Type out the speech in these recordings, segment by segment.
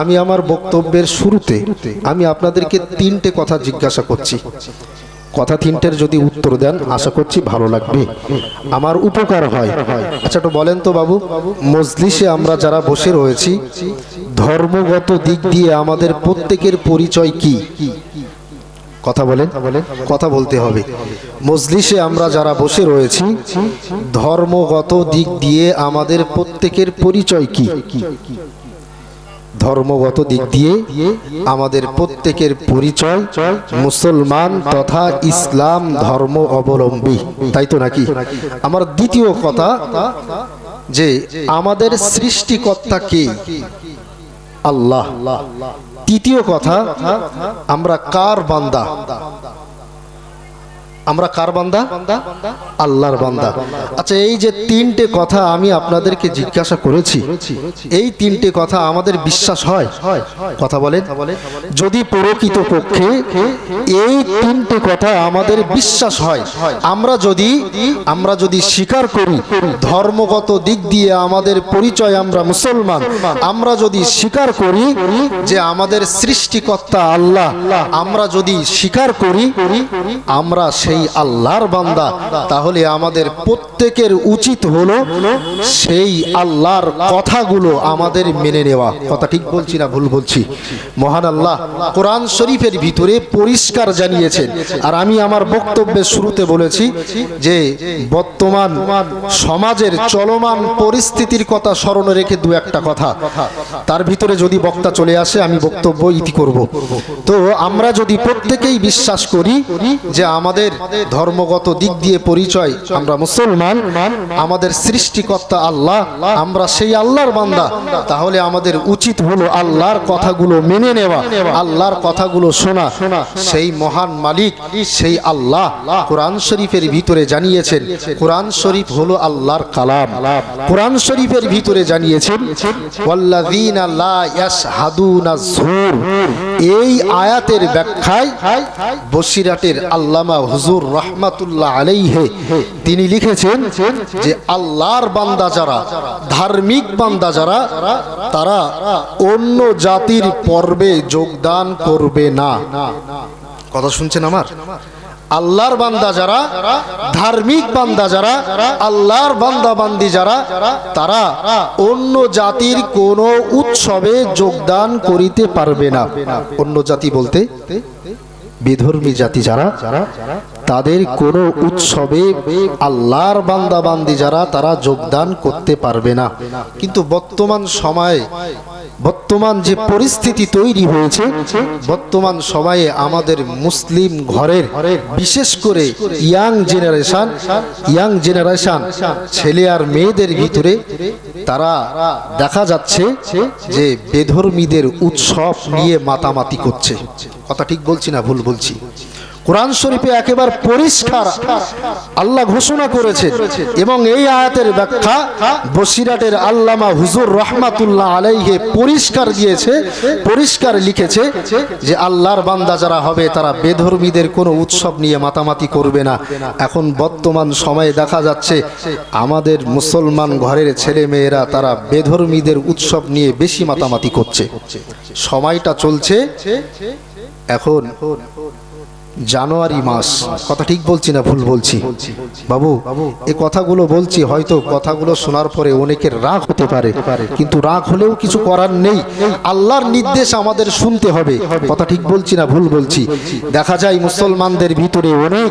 আমি আমার বক্তব্যের শুরুতে আমি আপনাদেরকে তিনটে কথা জিজ্ঞাসা করছি। কথা তিনটের যদি উত্তর দেন, আশা করছি ভালো লাগবে। আমার উপকার হয়। আচ্ছা তো বলেন তো বাবু, মজলিসে আমরা যারা বসে রয়েছি, ধর্মগত দিক দিয়ে আমাদের প্রত্যেকের পরিচয় কি? কথা বলেন, কথা বলতে হবে। মজলিসে আমরা যারা বসে রয়েছি, ধর্মগত দিক দিয়ে আমাদের প্রত্যেকের পরিচয় কি? ধর্মগত দিক দিয়ে আমাদের প্রত্যেকের পরিচয় মুসলমান তথা ইসলাম ধর্ম অবলম্বী। তাই তো নাকি? আমার দ্বিতীয় কথা যে আমাদের সৃষ্টিকর্তা কে? আল্লাহ। তৃতীয় কথা, আমরা কার বান্দা? আমরা কার বান্দা? আল্লাহর বান্দা। আচ্ছা এই যে তিনটে কথা আমি আপনাদেরকে জিজ্ঞাসা করেছি, এই তিনটে কথা আমাদের বিশ্বাস হয়? কথা বলেন। যদি প্রকৃত পক্ষে এই তিনটে কথা আমাদের বিশ্বাস হয়, আমরা যদি আমরা যদি স্বীকার করি, ধর্মগত দিক দিয়ে আমাদের পরিচয় আমরা মুসলমান, আমরা যদি স্বীকার করি যে আমাদের সৃষ্টিকর্তা আল্লাহ, আমরা যদি স্বীকার করি, আমরা সেই আল্লাহর বান্দা, তাহলে আমাদের প্রত্যেকের উচিত হলো সেই আল্লাহর কথাগুলো আমাদের মেনে নেওয়া। কথা ঠিক বলছি না ভুল বলছি? মহান আল্লাহ কোরআন শরীফের ভিতরে পরিষ্কার জানিয়েছেন। আর আমি আমার বক্তব্যের শুরুতে বলেছি যে, বর্তমান সমাজের চলমান পরিস্থিতির কথা স্মরণে রেখে দু একটা কথা। তার ভিতরে যদি বক্তা চলে আসে, আমি বক্তব্য ইতি করব। তো আমরা যদি প্রত্যেকেই বিশ্বাস করি যে আমাদের ধর্মগত দিক দিয়ে পরিচয়, আমরা মুসলমান, আমাদের সৃষ্টিকর্তা আল্লাহ, আমরা সেই আল্লাহর বান্দা। তাহলে আমাদের উচিত হলো আল্লাহর কথাগুলো মেনে নেওয়া, আল্লাহর কথাগুলো শোনা। সেই মহান মালিক, সেই আল্লাহ কোরআন শরীফের ভিতরে জানিয়েছেন, কোরআন শরীফ হলো আল্লাহর কালাম। কোরআন শরীফের ভিতরে জানিয়েছেন এই আয়াতের ব্যাখ্যায় বসিরাটের আল্লামা হুজুর রহমাতুল্লাহ আলাইহে, তিনি লিখেছেন যে আল্লাহর বান্দা যারা, ধার্মিক বান্দা যারা, তারা অন্য জাতির পর্বে যোগদান করবে না। কথা শুনছেন আমার? আল্লাহর বান্দা যারা, ধার্মিক বান্দা যারা, আল্লাহর বান্দা বান্দি যারা, তারা অন্য জাতির কোন উৎসবে যোগদান করিতে পারবে না। অন্য জাতি বলতে? বিধর্মী জাতি যারা, তাদের কোনো উৎসবে আল্লাহর বান্দা বান্দি যারা, তারা যোগদান করতে পারবে না। কিন্তু বর্তমান সময়ে, বর্তমান যে পরিস্থিতি তৈরি হয়েছে, বর্তমান সময়ে আমাদের মুসলিম ঘরের, বিশেষ করে ইয়াং জেনারেশন ইয়াং জেনারেশন ছেলে আর মেয়েদের ভিতরে, তারা দেখা যাচ্ছে যে বেধর্মীদের উৎসব নিয়ে মাতামাতি করছে। কথা ঠিক বলছি না, ভুল বলছি। কোরআন শরীফে একেবারে পরিষ্কার আল্লাহ ঘোষণা করেছে এবং এই আয়াতের ব্যাখ্যা বসিরাটের আল্লামা হুজুর রহমাতুল্লাহ আলাইহে পরিষ্কার দিয়েছে, পরিষ্কার লিখেছে যে আল্লাহর বান্দা যারা হবে তারা বেধর্মীদের কোনো উৎসব নিয়ে মাতামাতি করবে না। এখন বর্তমান সময়ে দেখা যাচ্ছে আমাদের মুসলমান ঘরের ছেলে মেয়েরা তারা বেধর্মীদের উৎসব নিয়ে বেশি মাতামাতি করছে। সময়টা চলছে এখন জানুয়ারি মাস। কথা ঠিক বলছি না ভুল বলছি? বাবু এই কথাগুলো বলছি, হয়তো কথাগুলো শোনার পরে অনেকের রাগ হতে পারে। কিন্তু রাগ হলেও কিছু করার নেই। আল্লাহর নির্দেশ আমাদের শুনতে হবে। কথা ঠিক বলছি না ভুল বলছি? দেখা যায় মুসলমানদের ভিতরে অনেক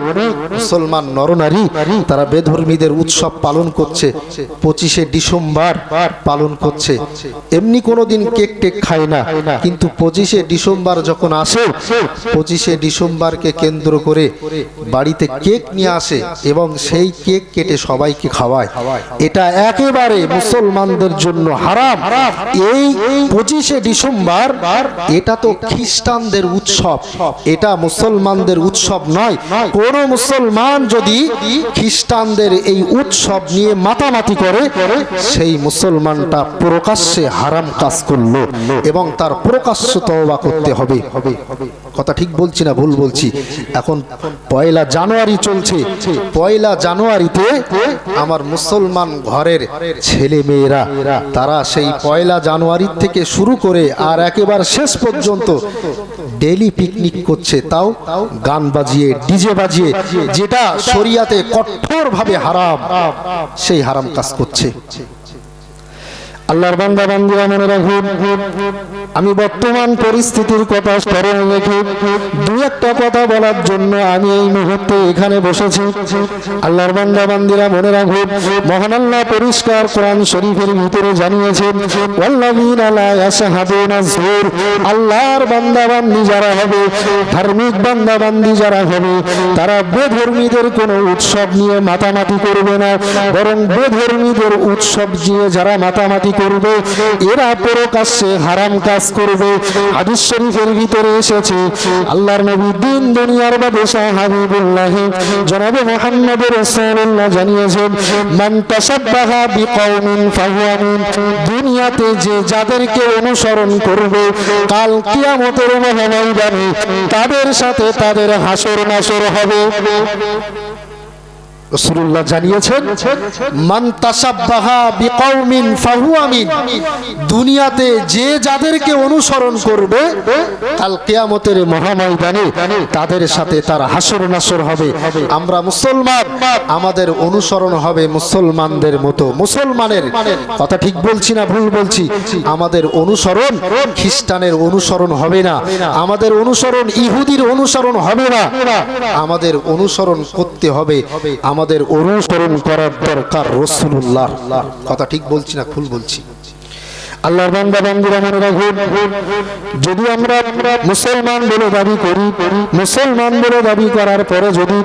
মুসলমান নরনারী, তারা বেধর্মীদের উৎসব পালন করছে। পঁচিশে ডিসেম্বর পালন করছে। এমনি কোনোদিন কেক টেক খায় না। কিন্তু পঁচিশে ডিসেম্বর যখন আসে, পঁচিশে ডিসেম্বরকে কেন্দ্র করে বাড়িতে কেক নিয়ে আসে এবং সেই কেক কেটে সবাইকে খাওয়ায়। এটা একেবারে মুসলমানদের জন্য হারাম। এই পঁচিশে ডিসেম্বর, এটা তো খ্রিস্টানদের উৎসব। এটা মুসলমানদের উৎসব নয়। কোন মুসলমান যদি খ্রিস্টানদের এই উৎসব নিয়ে মাতামাতি করে, সেই মুসলমানটা প্রকাশ্যে হারাম কাজ করল এবং তার প্রকাশ্য তওবা করতে হবে। কথা ঠিক বলছি না ভুল বলছি। এখন পয়লা জানুয়ারি চলছে। পয়লা জানুয়ারিতে আমার মুসলমান ঘরের ছেলে মেয়েরা তারা সেই পয়লা জানুয়ারি থেকে শুরু করে আর একেবারে শেষ পর্যন্ত ডেলি পিকনিক করছে। তাও গান বাজিয়ে, ডিজে বাজিয়ে, যেটা শরিয়াতে কঠোরভাবে হারাম, সেই হারাম কাজ করছে। আল্লাহর বান্দা, বান্দিরা মনে রাখুন, আমি বর্তমান পরিস্থিতির কথা স্মরণে রেখে দু একটা কথা বলার জন্য আমি এই মুহূর্তে এখানে বসেছি। আল্লাহর বান্দা, বান্দিরা মনে রাখুন, মহান আল্লাহ পরিষ্কার কোরআন শরীফের ভিতরে জানিয়েছেন, ওয়াল্লাযীনা লা ইয়াশহাদুনা যুর আল্লাহর বান্দা, বান্দি যারা হবে, ধার্মিক বান্দা, বান্দি যারা হবে, তারা বেধর্মীদের কোনো উৎসব নিয়ে মাতামাতি করবে না, বরং বেধর্মীদের উৎসব নিয়ে যারা মাতামাতি করবে, এরা প্রকাশ্যে হারাম কাজ করবে। হাদিস শরীফের ভিতরে এসেছে, আল্লাহর নবী দিন দুনিয়ার বাদশাহ হাবিবুল্লাহ, জনাবে মুহাম্মদ রাসূলুল্লাহ জানিয়েছেন, মান তাসাব্বাহা বিকওমিন ফাহুয়া মিন। দুনিয়াতে যে যাদেরকে অনুসরণ করবে, কাল কিয়ামতের মহাময়দানে তাদের সাথে তাদের হাসর নাসর হবে। দুনিয়াতে যে যাদেরকে অনুসরণ করবে, কাল কিয়ামতের তাদের সাথে তার হাসর নাসর হবে। আমরা মুসলমান, আমাদের অনুসরণ হবে মুসলমানদের মতো। মুসলমানের কথা ঠিক বলছি না ভুল বলছি? আমাদের অনুসরণ খ্রিস্টানের অনুসরণ হবে না। আমাদের অনুসরণ ইহুদির অনুসরণ হবে না। আমাদের অনুসরণ করতে হবে। আমাদের অনুসরণ করার দরকার রসুল্লাহ। কথা ঠিক বলছি না ভুল বলছি? আল্লাহর বান্দা বান্দুরা মনে রাখুন যদি আমরা মুসলমান বলে দাবি করি, মুসলমান বলে দাবি করার পরে যদি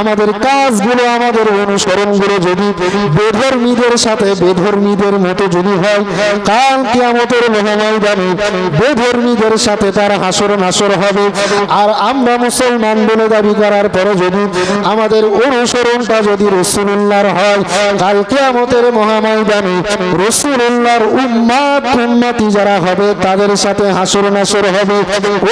আমাদের কাজগুলো আমাদের অনুসরণগুলো যদি বেধর্মীদের সাথে, বেধর্মীদের মতো যদি হয়, কাল কিয়ামতের মহাময়দানে বেধর্মীদের সাথে তার হাসর নাসর হবে। আর আমরা মুসলমান বলে দাবি করার পরে যদি আমাদের অনুসরণটা যদি রসুল্লাহর হয়, কাল কিয়ামতের মহাময়দানে রসুল্লাহর উম্মাদ উম্মতি যারা হবে, তাদের সাথে হাসর নাসর হবে।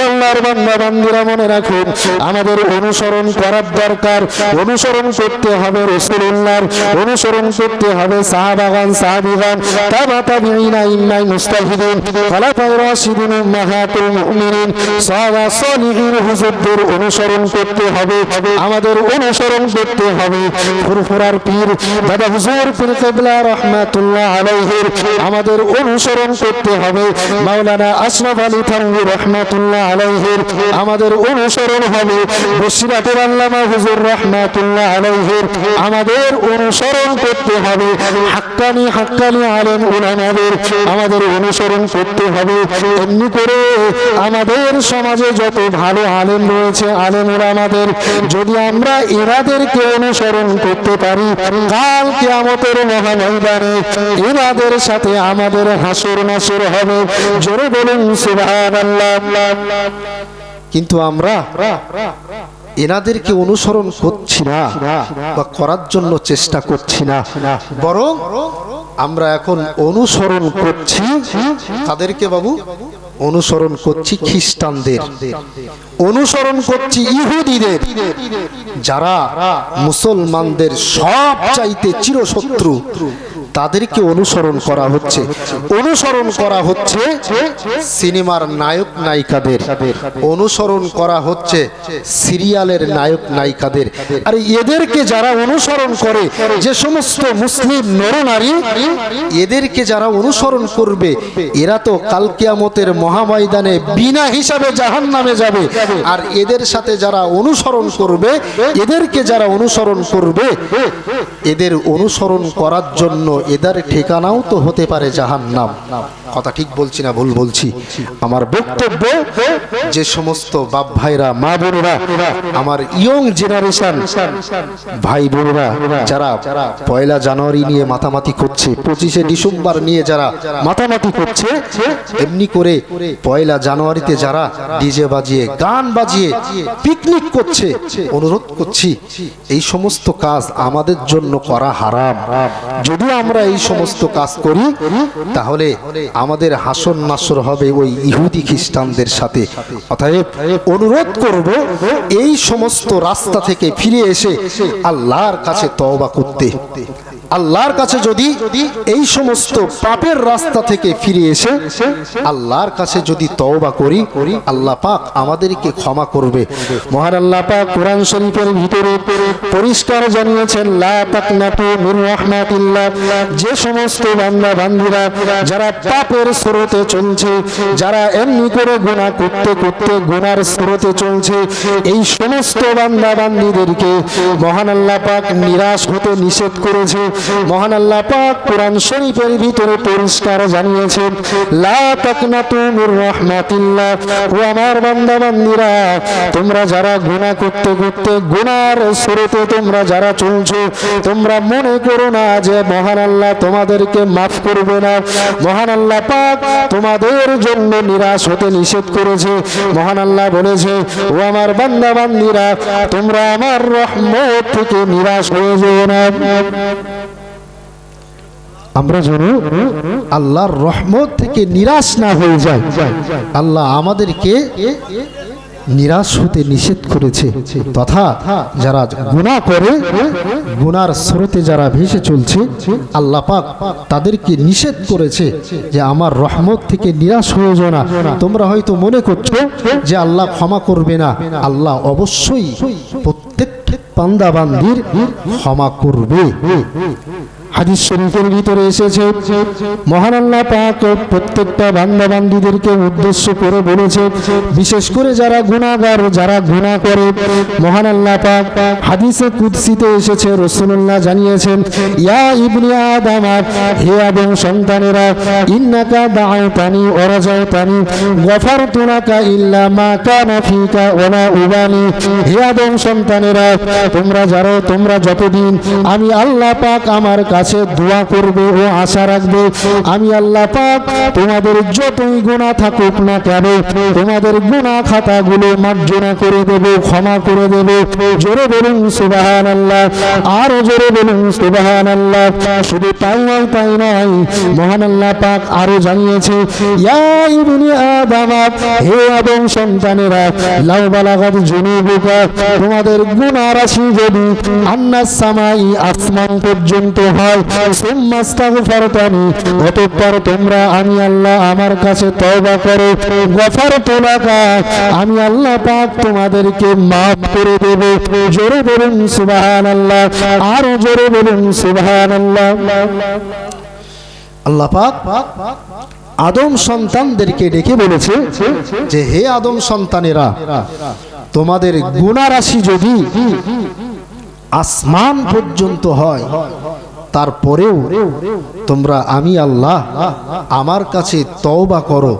আল্লাহর বান্দা বান্দিরা মনে রাখুন, আমাদের অনুসরণ করার দরকার। অনুসরণ করতে হবে রসুল্লাহর অনুসরণ করতে হবে সাহাবাগান, সাহাবিগান, তাবা তাবিঈনা ইন্নাই মুস্তাহিদিন, খলাফায়ে রাশিদিন, উম্মাহাতুল মুমিনিন, সাহাবা সালিহিন, হুজুরদের অনুসরণ করতে হবে, আমাদের অনুসরণ করতে হবে। ফুরফুরার পীর, দাদা হুজুর পীর কেবলা রহমাতুল্লাহ আলাইহির, আমাদের অনুসরণ করতে হবে। মাওলানা আশরাফ আলী থানভী রহমাতুল্লাহ আলাইহির আমাদের অনুসরণ হবে। বসিরাতের আল্লামা হুজুর রহমাতুল্লাহ আলাইহির আমাদের অনুসরণ করতে হবে। হাক্কানি হাক্কানি আলেম উলামাদের আমাদের অনুসরণ করতে হবে। এমনি করে আমাদের সমাজে যত ভালো আলেম রয়েছে, আলেম উলামাদের, যদি আমরা এনাদেরকে অনুসরণ করতে পারি, কাল কিয়ামতের মহাময়দানে এনাদের সাথে আমাদের নাসর হবে। জোরে বলুন, সুবহানাল্লাহ। কিন্তু আমরা এনাদেরকে অনুসরণ করছি না বা করার জন্য চেষ্টা করছি না। বরং আমরা এখন অনুসরণ করছি। তাদেরকে বাবু অনুসরণ করছি খ্রিস্টানদের। অনুসরণ করছি ইহুদিদের। যারা মুসলমানদের সব চাইতে চিরশত্রু। তাদেরকে অনুসরণ করা হচ্ছে। অনুসরণ করা হচ্ছে সিনেমার নায়ক নায়িকাদের। অনুসরণ করা হচ্ছে সিরিয়ালের নায়ক নায়িকাদের। আর এদেরকে যারা অনুসরণ করে, যে সমস্ত মুসলিম নরনারী, এদেরকে যারা অনুসরণ করবে, এরা তো কালকিয়ামতের মহাময়দানে বিনা হিসাবে জাহান নামে যাবে। আর এদের সাথে যারা অনুসরণ করবে, এদেরকে যারা অনুসরণ করবে, এদের অনুসরণ করার জন্য এদের ঠিকানাও তো হতে পারে জাহান নাম কথা ঠিক বলছি না ভুল বলছি? আমার বক্তব্য, যে সমস্ত বাপ ভাইরা, মা বোনেরা, আমার ইয়ং জেনারেশন ভাই বোনেরা, যারা পয়লা জানুয়ারি নিয়ে মাতামাতি করছে, পঁচিশে ডিসেম্বর নিয়ে যারা মাতামাতি করছে, এমনি করে পয়লা জানুয়ারিতে যারা ডিজে বাজিয়ে, গান বাজিয়ে পিকনিক করছে, অনুরোধ করছি, এই সমস্ত কাজ আমাদের জন্য করা হারাম। যদি আমরা আমরা এই সমস্ত কাজ করি, তাহলে আমাদের হাসন নাসর হবে ওই ইহুদি খ্রিস্টানদের সাথে। অতএব অনুরোধ করব, এই সমস্ত রাস্তা থেকে ফিরে এসে আল্লাহর কাছে তওবা করতে। আল্লাহর কাছে যদি এই সমস্ত পাপের রাস্তা থেকে ফিরে এসে আল্লাহর কাছে যদি তওবা করি, আল্লাহ পাক আমাদেরকে ক্ষমা করবে। মহান আল্লাহ পাক কোরআন শরীফের ভিতরে পরিষ্কার জানিয়েছেন, লা তাকনাতু মির রাহমাতিল্লাহ। যে সমস্ত বান্দা বান্দীরা যারা পাপের স্রোতে চলছে, যারা এমনি করে গুনাহ করতে করতে গুনার স্রোতে চলছে, এই সমস্ত বান্দা বান্দীদেরকে মহান আল্লাহ পাক নিরাশ হতে নিষেধ করেছে। মহান আল্লাহ পাক কোরআন শরীফের ভিতরে পরিষ্কার জানিয়েছেন, লা তাকনাতু মির রাহমাতিল্লাহ। ও আমার বান্দা বান্দীরা তোমরা যারা গুনাহ করতে করতে গুনার স্রোতে তোমরা যারা চলছো, তোমরা মনে করো না যে মহান আল্লাহ তোমাদেরকে মাফ করবে না। মহান আল্লাহ পাক তোমাদের জন্য নিরাশ হতে নিষেধ করেছে। মহান আল্লাহ বলেছে, ও আমার বান্দা বান্দিরা তোমরা আমার রহমত থেকে নিরাশ হয়ে যেও না। আমরা যেন আল্লাহর রহমত থেকে নিরাশ না হয়ে যায় আল্লাহ আমাদেরকে নিরাশ হতে নিষেধ করেছে। তথা যারা গুনাহ করে, গুনার স্রোতে যারা ভেসে চলছে, আল্লাহ পাক তাদেরকে নিষেধ করেছে যে আমার রহমত থেকে নিরাশ হয়ে যাও না। তোমরা হয়তো মনে করছ যে আল্লাহ ক্ষমা করবে না। আল্লাহ অবশ্যই প্রত্যেক পান্দা বান্দির ক্ষমা করবে। হাদিস শরীফের ভিতরে এসেছে, মহান আল্লাহ পাক প্রত্যেকটা বান্দা বান্দীদেরকে উদ্দেশ্য করে বলেছে, বিশেষ করে যারা গুনাহগার, যারা গুনাহ করে। মহান আল্লাহ পাক হাদিসে কুদসিতে এসেছে, রাসূলুল্লাহ জানিয়েছেন, ইয়া ইবনি আদম, হে আদম সন্তানেরা, ইন্নাকা দাআতানি ওয়া রাজাতানি গফারতু লাকা ইল্লা মা কানা ফিকা ওয়া লা উবালি হে আদম সন্তানেরা, তোমরা যারা তোমরা যতদিন আমি আল্লাহ পাক আমার কাছে দোয়া করবে ও আশা রাখবে। আমি আল্লাহ পাক তোমাদের যতই গুণা থাকুক না কেন, তোমাদের গুণা খাতাগুলো মার্জনা করে দেব, ক্ষমা করে দেব। জোরে বলুন সুবাহান আল্লাহ আরও জোরে বলুন সুবাহান আল্লাহ শুধু তাই নয় তাই নয়, মহান আল্লাহ পাক আরও জানিয়েছে হে আদম সন্তানেরা, লাউ বালাগাত তোমাদের গুনাহ রাশি যদি আন্নাস সামাই আসমান পর্যন্ত হয় সুম্মাস্তাগফারতানি অতঃপর তোমরা আমি আল্লাহ আমার কাছে তওবা করো। গফারতু লাকা আমি আল্লাহ পাক তোমাদেরকে maaf করে দেব। জোরে বলুন সুবহানাল্লাহ আর জোরে বলুন সুবহানাল্লাহ। আল্লাহ পাক আদম সন্তানদেরকে ডেকে বলেছে যে হে আদম সন্তানেরা তোমাদের গুণারাশি যদি আসমান পর্যন্ত হয় তারপরেও তোমরা আমি আল্লাহ, আমার কাছে তওবা করো,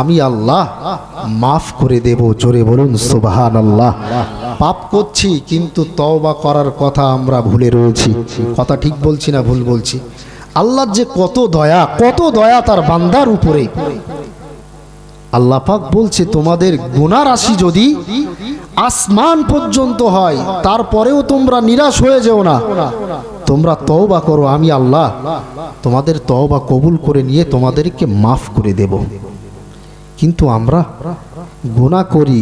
আমি আল্লাহ মাফ করে দেব। জোরে বলুন সুবহান আল্লাহ পাপ করছি, কিন্তু তওবা করার কথা আমরা ভুলে রয়েছি। কথা ঠিক বলছি না ভুল বলছি? আল্লাহর যে কত দয়া কত দয়া তার বান্দার উপরে। আল্লাহ পাক বলছে, তোমাদের গুণা রাশি যদি আসমান পর্যন্ত হয়, তারপরেও তোমরা নিরাশ হয়ে যেও না। তোমরা তওবা করো, আমি আল্লাহ। তোমাদের তওবা কবুল করে নিয়ে তোমাদেরকে মাফ করে দেব। কিন্তু আমরা গুণা করি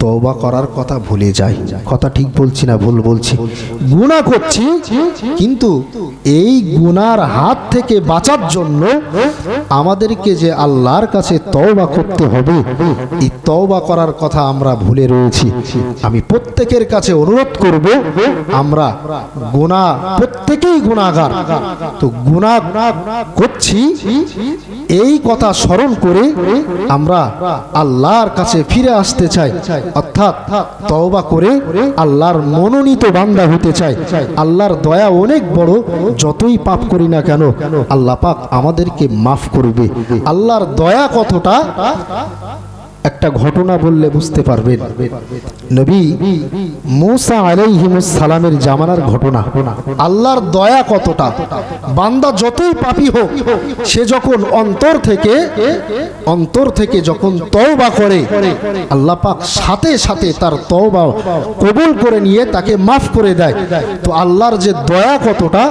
তওবা করার কথা ভুলে যাই। কথা ঠিক বলছি না, ভুল বলছি। গুনাহ করছি, কিন্তু এই গুনার হাত থেকে বাঁচার জন্য আমাদেরকে যে আল্লাহর কাছে তওবা করতে হবে, এই তওবা করার কথা আমরা ভুলে রয়েছি। আমি প্রত্যেকের কাছে অনুরোধ করব, আমরা গুনাহ, প্রত্যেকেই গুনাহগার। তো গুনাহ করছি এই কথা স্মরণ করে আমরা আল্লাহর কাছে ফিরে আসতে চাই। অর্থাৎ তওবা করে আল্লাহর মনোনীত বান্দা হতে চাই। আল্লাহর দয়া অনেক বড়, যতই পাপ করি না কেন, আল্লাহ পাক আমাদেরকে মাফ করবে। আল্লাহর দয়া কতটা? একটা ঘটনা বললে বুঝতে পারবেন। নবী মুসা আলাইহিমুস সালামের জামানার ঘটনা। আল্লাহর দয়া কতটা? বান্দা যতই পাপী হোক, সে যখন অন্তর থেকে অন্তর থেকে যখন তওবা করে, আল্লাহ পাক সাথে সাথে তার তওবা কবুল করে নিয়ে তাকে মাফ করে দেয়। তো আল্লাহর যে দয়া কতটা,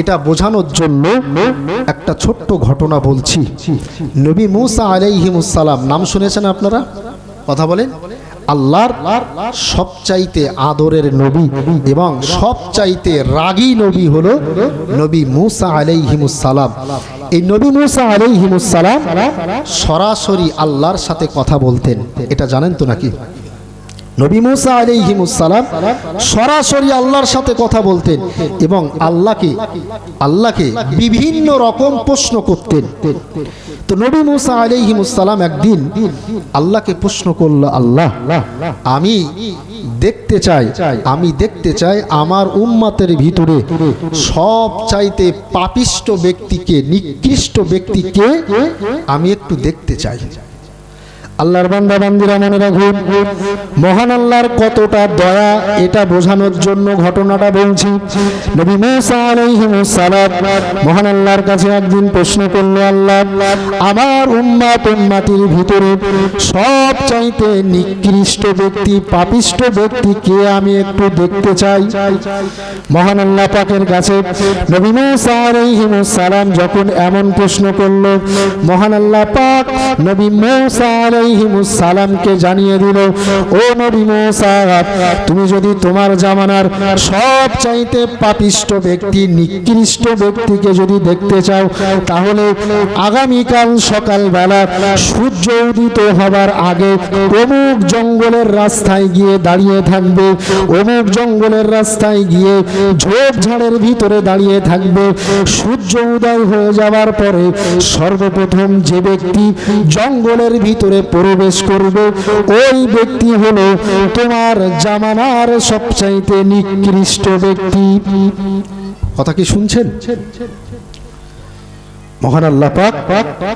এটা বোঝানোর জন্য একটা ছোট্ট ঘটনা বলছি। নবী মুসা আলাইহিমুস সালাম, নাম শুনেছেন আপনারা? কথা বলেন। আল্লাহর সবচাইতে আদরের নবী এবং সবচাইতে রাগী নবী হলো নবী মুসা আলাই হিমুসালাম এই নবী মুসা আলাই হিমুসালাম সরাসরি আল্লাহর সাথে কথা বলতেন। এটা জানেন তো নাকি? নবী মুসা আলাইহিমুস সালাম সরাসরি আল্লাহর সাথে কথা বলতেন এবং আল্লাহকে আল্লাহকে বিভিন্ন রকম প্রশ্ন করতেন। তো নবী মুসা আলাইহিমুস সালাম একদিন আল্লাহকে প্রশ্ন করল, আল্লাহ, আমি দেখতে চাই, আমি দেখতে চাই আমার উম্মাতের ভিতরে সব চাইতে পাপিষ্ট ব্যক্তিকে, নিকৃষ্ট ব্যক্তিকে আমি একটু দেখতে চাই। আল্লাহর বান্দা বান্দিরা মনে রাখুন, মহান আল্লাহর কতটা দয়া এটা বোঝানোর জন্য ঘটনাটা বলছি। নবী মুসা আলাইহিমুস সালাম মহান আল্লাহর কাছে একদিন প্রশ্ন করল, আল্লাহ, আমার উম্মাত উম্মাতির ভিতরে সব চাইতে নিকৃষ্ট ব্যক্তি, পাপিষ্ট ব্যক্তিকে আমি একটু দেখতে চাই? মহান আল্লাহ পাকের কাছে নবী মুসা আলাইহিমুস সালাম যখন এমন প্রশ্ন করল, মহান আল্লাহ পাক নবী মুসা আলাইহিমুস সালামকে জানিয়ে দিল, ও নবী মুসা, তুমি যদি তোমার জামানার সব চাইতে পাপিষ্ট ব্যক্তি, নিকৃষ্ট ব্যক্তিকে যদি দেখতে চাও, তাহলে আগামীকাল সকালবেলা সূর্য উদিত হবার আগে অমুক জঙ্গলের রাস্তায় গিয়ে দাঁড়িয়ে থাকবে, অমুক জঙ্গলের রাস্তায় গিয়ে ঝোপঝাড়ের ভিতরে দাঁড়িয়ে থাকবে। সূর্য উদয় হয়ে যাওয়ার পরে সর্বপ্রথম যে ব্যক্তি জঙ্গলের ভিতরে প্রবেশ করবে। ওই ব্যক্তি হলো তোমার জামানার সবচাইতে নিকৃষ্ট ব্যক্তি। কথা কি শুনছেন? মহান আল্লাহ পাক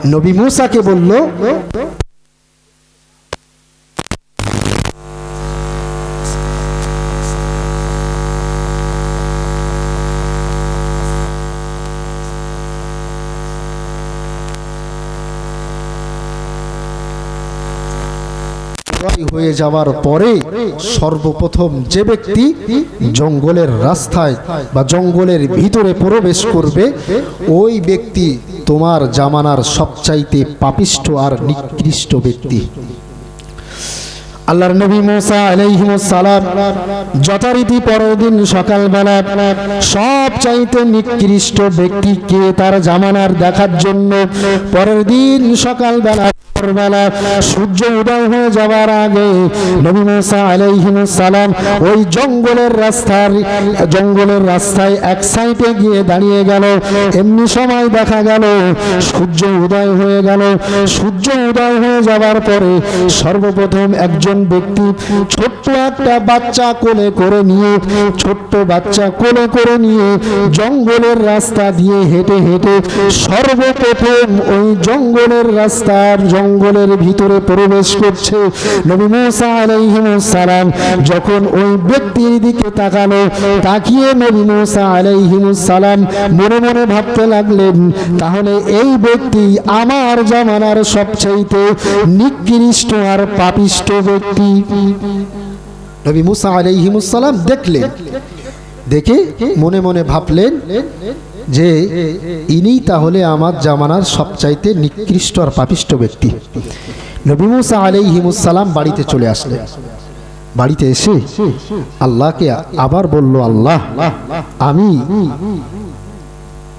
নবী মুসাকে বলল উদয় হয়ে যাওয়ার পরে সর্বপ্রথম যে ব্যক্তি জঙ্গলের রাস্তায় বা জঙ্গলের ভিতরে প্রবেশ করবে, ওই ব্যক্তি তোমার জামানার সবচাইতে পাপিষ্ট আর নিকৃষ্ট ব্যক্তি। আল্লাহর নবী মুসা আলাইহিমুস সালাম যথারীতি পরের দিন সকালবেলা সব চাইতে নিকৃষ্ট ব্যক্তিকে তার জামানার দেখার জন্য পরের দিন সকালবেলা সূর্য উদয় হয়ে যাওয়ার আগে নবী মুসা সালাম ওই জঙ্গলের রাস্তার, জঙ্গলের রাস্তায় এক সাইডে গিয়ে দাঁড়িয়ে গেল। এমনি সময় দেখা গেল সূর্য উদয় হয়ে গেল। সূর্য উদয় হয়ে যাওয়ার পরে সর্বপ্রথম একজন ব্যক্তি ছোট্ট একটা বাচ্চা কোলে করে নিয়ে, ছোট্ট বাচ্চা কোলে করে নিয়ে জঙ্গলের রাস্তা দিয়ে হেঁটে হেঁটে সর্বপ্রথম ওই জঙ্গলের রাস্তার জঙ্গলের ভিতরে প্রবেশ করছে নবী মুসা সালাম। যখন ওই ব্যক্তির দিকে তাকালো, তাকিয়ে নবী মুসা সালাম মনে মনে ভাবতে লাগলেন, তাহলে এই ব্যক্তি আমার জামানার সবচাইতে নিকৃষ্ট আর পাপিষ্ট ব্যক্তি। নবী মুসা আলাইহিমুসালাম দেখলেন। দেখে মনে মনে ভাবলেন যে ইনি তাহলে আমার জামানার সবচাইতে নিকৃষ্ট আর পাপিষ্ট ব্যক্তি। নবী মুসা আলাইহিমুসালাম বাড়িতে চলে আসলেন। বাড়িতে এসে আল্লাহকে আবার বলল, আল্লাহ, আমি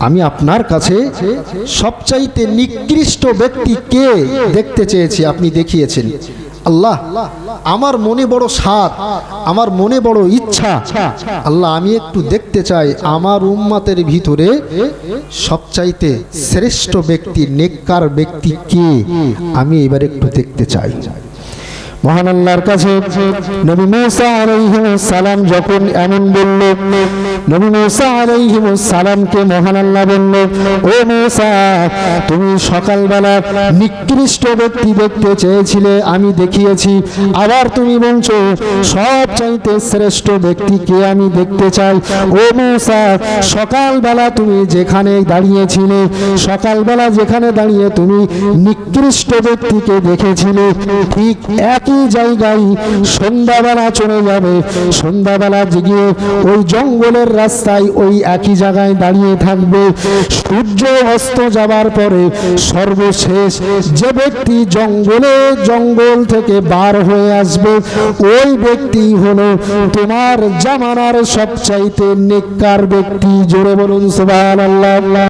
আমি আপনার কাছে সবচাইতে নিকৃষ্ট ব্যক্তি কে দেখতে চেয়েছি? আপনি দেখিয়েছেন। আল্লাহ, আমার মনে বড় সাত আমার মনে বড় ইচ্ছা। আল্লাহ, আমি একটু দেখতে চাই, আমার উম্মাতের ভিতরে সবচাইতে শ্রেষ্ঠ ব্যক্তি, নেককার ব্যক্তি কে? আমি এবার একটু দেখতে চাই। মহান আল্লাহর কাছে নবী মুসা আলাইহিস সালাম যখন এমন বলল, নবী মুসা আলাইহিস সালামকে মহান আল্লাহ বলল, ও মুসা, তুমি সকালবেলা নিকৃষ্ট ব্যক্তি দেখতে চেয়েছিলে, আমি দেখিয়েছি। আবার তুমি বলছো, সব চাইতে শ্রেষ্ঠ ব্যক্তিকে আমি দেখতে চাই? ও মুসা, সকালবেলা তুমি যেখানে দাঁড়িয়েছিলে, সকালবেলা যেখানে দাঁড়িয়ে তুমি নিকৃষ্ট ব্যক্তিকে দেখেছিলে, ঠিক একই জায়গায় সন্ধ্যাবেলা চলে যাবে। সন্ধ্যাবেলা গিয়ে ওই জঙ্গলের রাস্তায় ওই একই জায়গায় দাঁড়িয়ে থাকবে। সূর্য অস্ত যাবার পরে সর্বশেষ যে ব্যক্তি জঙ্গলে জঙ্গল থেকে বার হয়ে আসবে, ওই ব্যক্তি হলো তোমার জামানার সবচাইতে নেককার ব্যক্তি। জোরে বলুন, সুবহানাল্লাহ।